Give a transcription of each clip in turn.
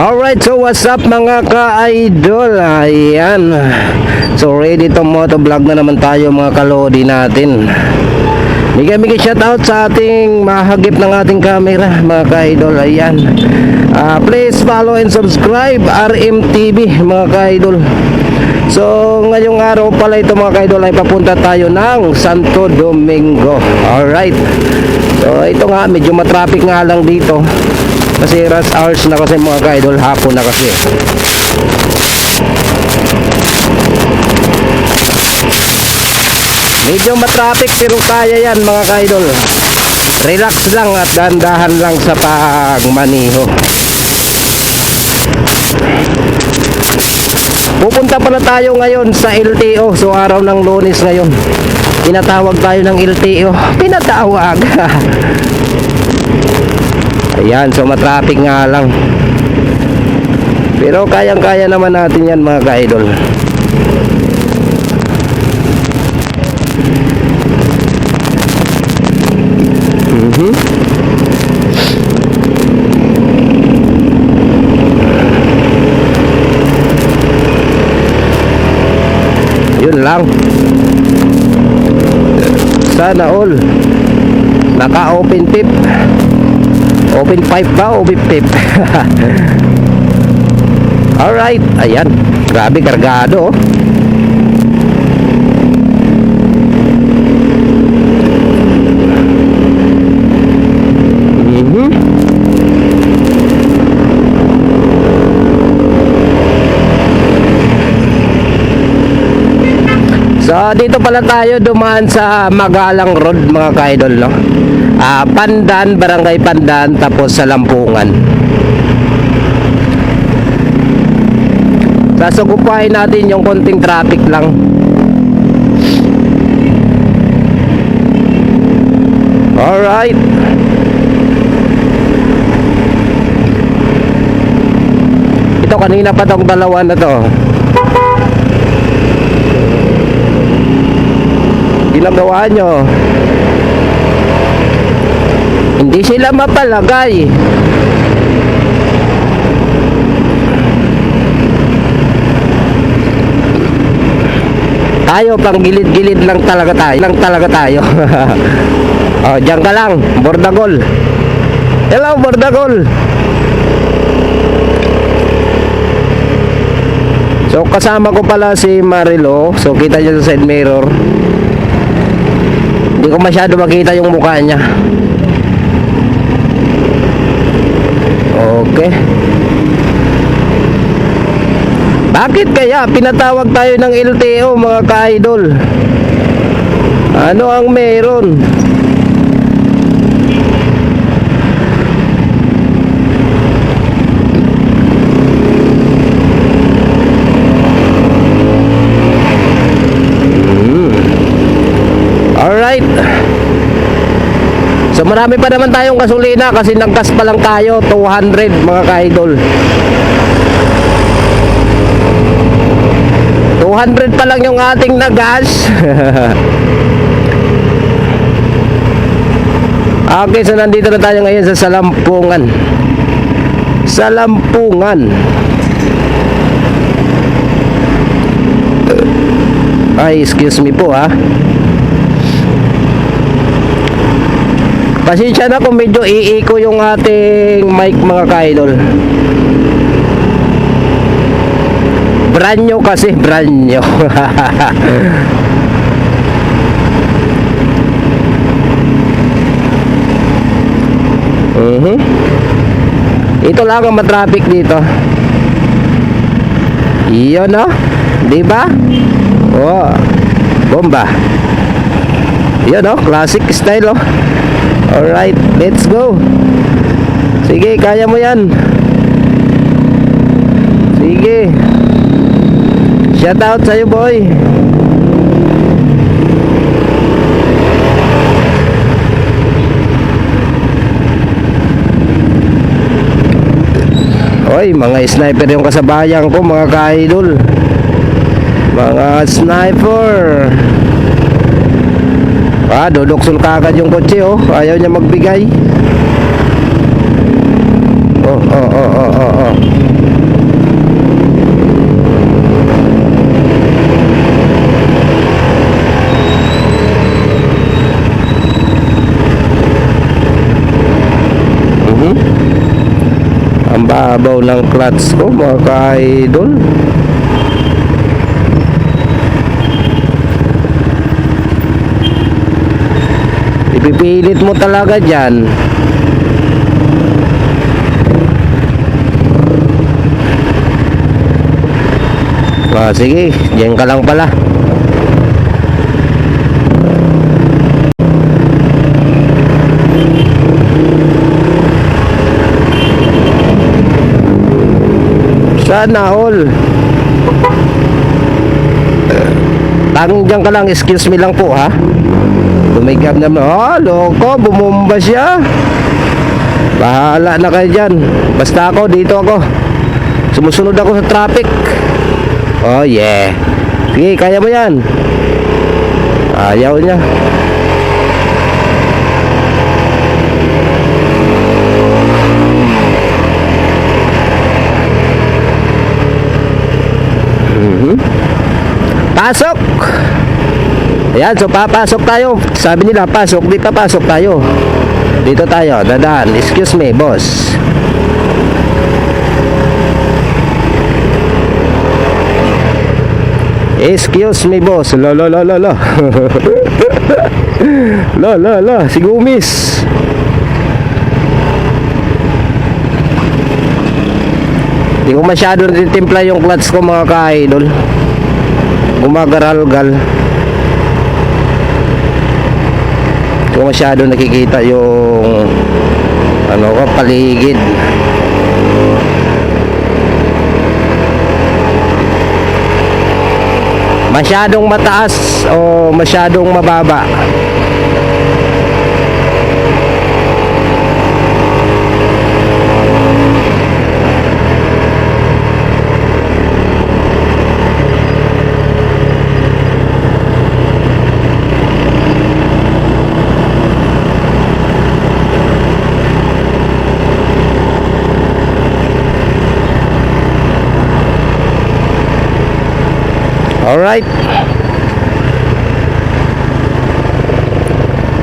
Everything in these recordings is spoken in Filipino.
Alright, so what's up mga ka-idol? Ayan. So ready to motovlog na naman tayo mga kalodi natin. Bigay bigay shout out sa ating mahagip ng ating camera mga ka-idol. Ayan. Ah, please follow and subscribe RMTV mga ka-idol. So ngayong araw pala ito mga ka-idol ay papunta tayo ng Santo Domingo. Alright. So ito nga medyo matraffic nga lang dito. Kasi rush hours na kasi mga ka-idol hapon na kasi. Medyo matraffic pero kaya yan mga ka-idol. Relax lang at dandahan lang sa pagmaniho. Pupunta pala tayo ngayon sa LTO. So araw ng lunes ngayon. Pinatawag tayo ng LTO. Pinatawag. Ayan, so matraffic nga lang. Pero kayang-kaya naman natin yan mga ka-idol. Mhm. Yun lang. Sana all. Naka-open tip. Open pipe ba? Open tip. Alright. Ayan. Grabe kargado. oh. Mhm. So dito pala tayo dumaan sa Magalang Road mga ka-idol no. Ah, Pandan, Barangay Pandan tapos sa Lampungan. Sasukupain natin yung konting traffic lang. Alright. Ito kanina pa tong dalawa na to. Ginagawa nyo? Hindi sila mapalagay. Tayo pang gilid-gilid lang talaga tayo lang talaga tayo. Oh, dyan ka lang bordagol. Hello bordagol. So kasama ko pala si Marilo. So kita nyo sa side mirror hindi ko masyado makita yung mukha niya. Okay. Bakit kaya pinatawag tayo ng LTO mga ka-idol? Ano ang meron? Alright. So marami pa naman tayong gasolina kasi naggas pa lang tayo 200 mga ka-idol. 200 pa lang yung ating nagas. okay, so nandito na tayo ngayon sa Salampungan. Salampungan. Ay, excuse me po ah. Pasensya na kung medyo iiko yung ating mic mga ka-idol. Brand new kasi, brand new. Mhm. Ito lang ang matraffic dito. Iyon no? Di ba? Oh. Bomba. Yan oh, classic style oh. Alright, let's go. Sige, kaya mo yan. Sige. Shout out sa'yo boy. Hoy, mga sniper yung kasabayan ko, mga ka-idol. Mga sniper. Ah, dodoksol kagad yung kotse oh. Ayaw niya magbigay. Oh, oh, oh, oh, oh, oh. Mhm. Ang babaw ng clutch ko mga ka-idol. Ipipilit mo talaga dyan. Ah, sige, diyan ka lang pala. Sana all. Tanging dyan ka lang, excuse me lang po ha. Tumigab naman. Oh, loko, bumumba siya. Bahala na kayo dyan. Basta ako, dito ako. Sumusunod ako sa traffic. Oh, yeah. Sige, kaya mo yan. Ayaw niya. Mhm. Pasok! Ayan, so papasok tayo. Sabi nila, pasok. Di papasok tayo. Dito tayo, dadaan. Excuse me, boss. Excuse me, boss. La la la la la. la la la, si Gumis. Hindi ko masyado natitimpla yung clutch ko mga ka-idol. Gumagaral-gal. Hindi ko masyado nakikita yung ano ko, paligid. Masyadong mataas o masyadong mababa. Alright.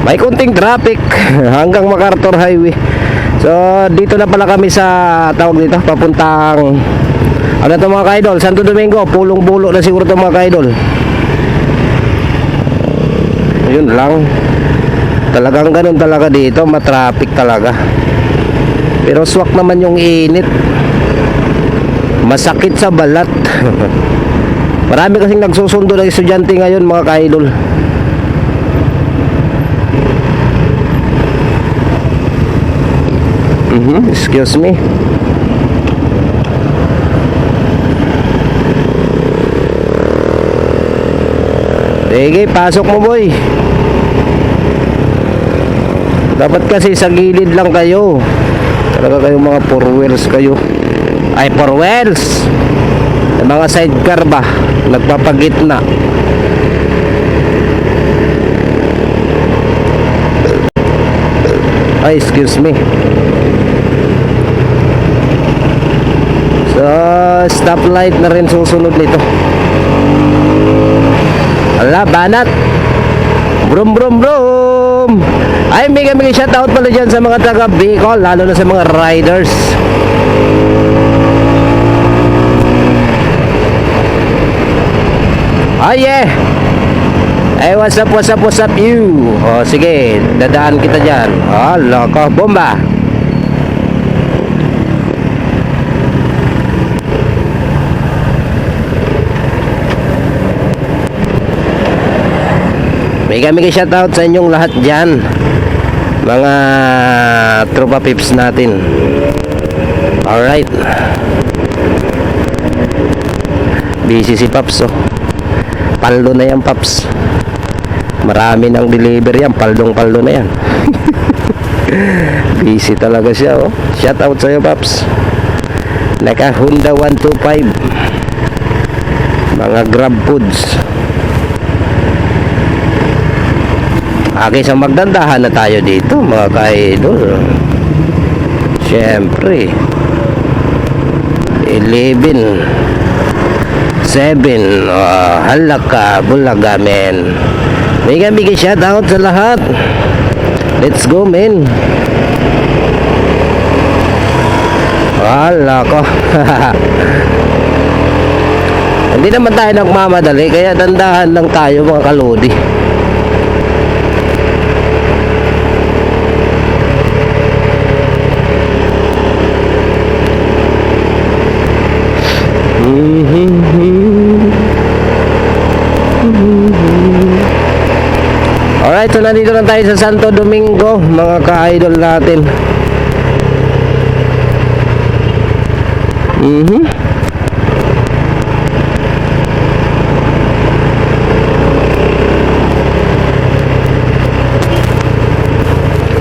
May kunting traffic hanggang MacArthur Highway. So, dito na pala kami sa tawag dito, papuntang ano to mga kaidol, Santo Domingo, pulong-bulo na siguro to mga kaidol. Yun lang. Talagang ganun talaga dito, matraffic talaga. Pero swak naman yung init. Masakit sa balat. Marami kasing nagsusundo ng estudyante ngayon mga ka-idol. Mhm, excuse me. Sige, pasok mo boy. Dapat kasi sa gilid lang kayo. Talaga kayo mga four wheels kayo. Ay, four wheels. Mga sidecar ba? Nagpapagitna. Ay excuse me. So stoplight na rin susunod nito. Ala banat. Brum brum brum ay mega mega shoutout pala dyan sa mga taga Bicol lalo na sa mga riders Oh yeah. Hey, what's up, what's up, what's up you? Oh, sige, dadaan kita dyan. Oh, loko, bomba. Mega mega shoutout sa inyong lahat dyan. Mga tropa pips natin. Alright. Busy si Paps oh. Paldo na yan Paps. Marami ng delivery yan. Paldong paldo na yan. Busy talaga siya oh. Shout out sa'yo Paps. Naka Honda 125. Mga grab foods. Okay, so magdandahan na tayo dito mga ka-idol. Siyempre. 11 7 oh, halaka bulaga men. Mega mega shout out sa lahat. Let's go men. Wala ko. Hindi naman tayo nagmamadali Kaya dandahan lang tayo mga kalodi Alright, so nandito lang tayo sa Santo Domingo, mga ka-idol natin. Mhm.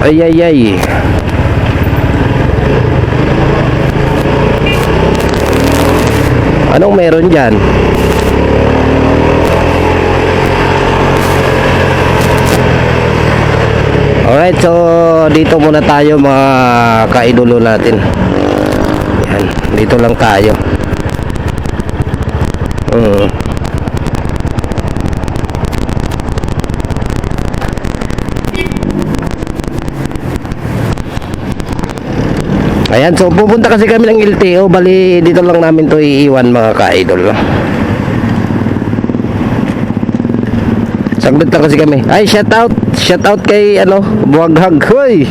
Ay ay ay. Anong meron diyan? Alright, so dito muna tayo mga kaidolo natin. Yan, dito lang tayo. Mm. Ayan, so pupunta kasi kami ng LTO, bali dito lang namin to iiwan mga ka-idol. Saglit lang kasi kami. Ay, shout out, shout out kay ano, Buwaghag. Hoy!